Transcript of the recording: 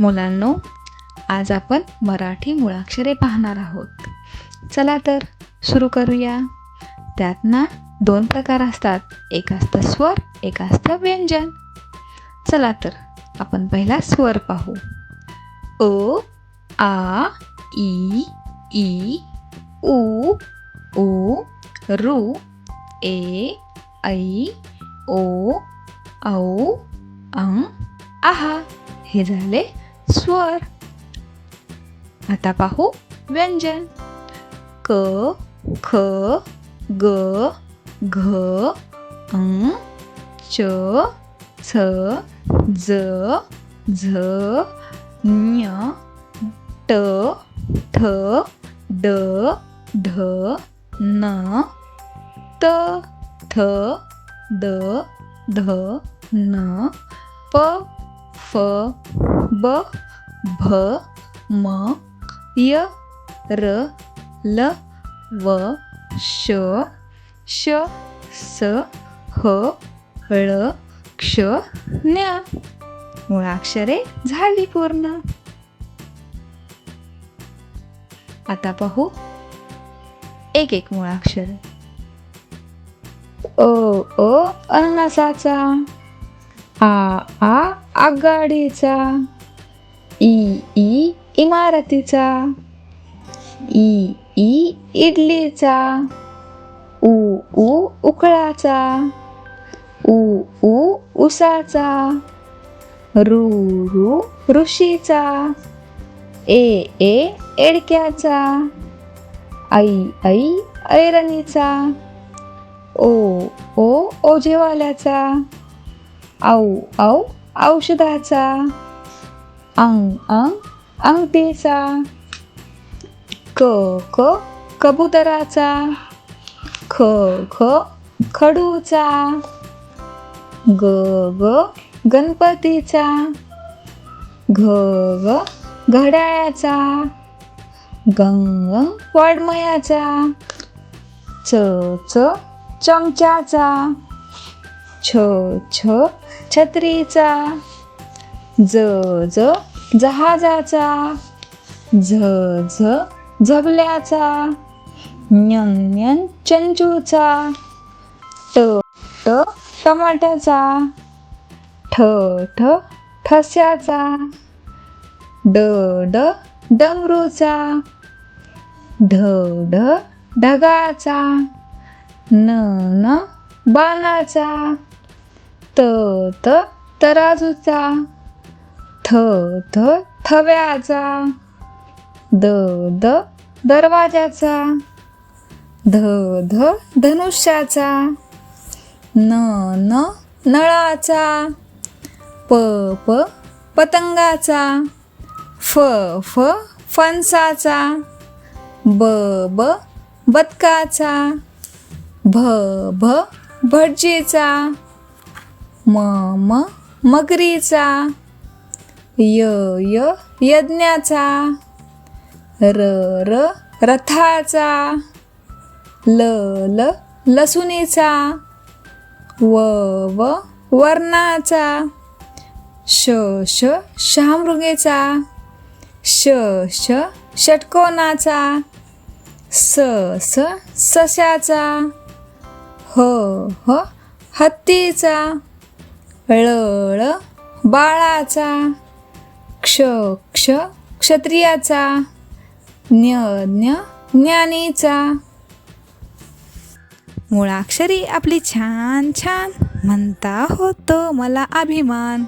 मुलांनो आज आपण मराठी मुळाक्षरे पाहणार आहोत. चला तर सुरू करूया. त्यात ना दोन प्रकार असतात एक असतं स्वर एक असतं व्यंजन. चला तर आपण पहिला स्वर पाहू. अ आ ई ई उ ऊ रू ए ऐ ओ औ अं आहा. हे झाले स्वर. आता पाहू व्यंजन. क ख ग घ अं च छ ज झ ञ ट ठ ड ढ न त थ द ध न प फ ब भ म य र ल व श श स ह ळ क्ष न्य मुळाक्षरे झाली पूर्ण. आता पाहू. एक एक मुळाक्षर ओ ओ अननसाचा. आ आ आगगाडीचा ई ई इमारतीचा. ई ई इडलीचा. उ उ उकळाचा. उ उ उसाचा. रू रू ऋषीचा. ए ए एडक्याचा. आई आई ऐरणीचा. ओ ओ ओझेवाल्याचा. औ औ औषधाचा अंग अंग अंगठीचा क क कबुतराचा ख ख खडूचा ग ग गणपतीचा घ ग घड्याळाचा गंग वाडमयाचा च च चमच्याचा छ छ छत्रीचा ज ज जहाजाचा झ झ झबल्याचा ञन ञन चंचूचा ट ट टमाट्याचा ठ ठ ठस्याचा ड ड डमरूचा ढ ढ ढगाचा न न बाणाचा त त तराजूचा. थ थ थव्याचा. The the दरवाजाचा. ध ध धनुष्याचा. न न नळाचा. प प पतंगाचा. फ फ फणसाचा. ब ब बदकाचा भ भ भटजीचा. म म मगरीचा य य यज्ञाचा र र रथाचा ल ल लसुणीचा व व वर्णाचा श श शहामृगेचा श श षटकोनाचा स स सशाचा ह ह हत्तीचा ळ बाळाचा क्ष क्ष क्षत्रियाचा ज्ञ ज्ञ ज्ञानीचा. मुळाक्षरी आपली छान छान म्हणता होतो मला अभिमान.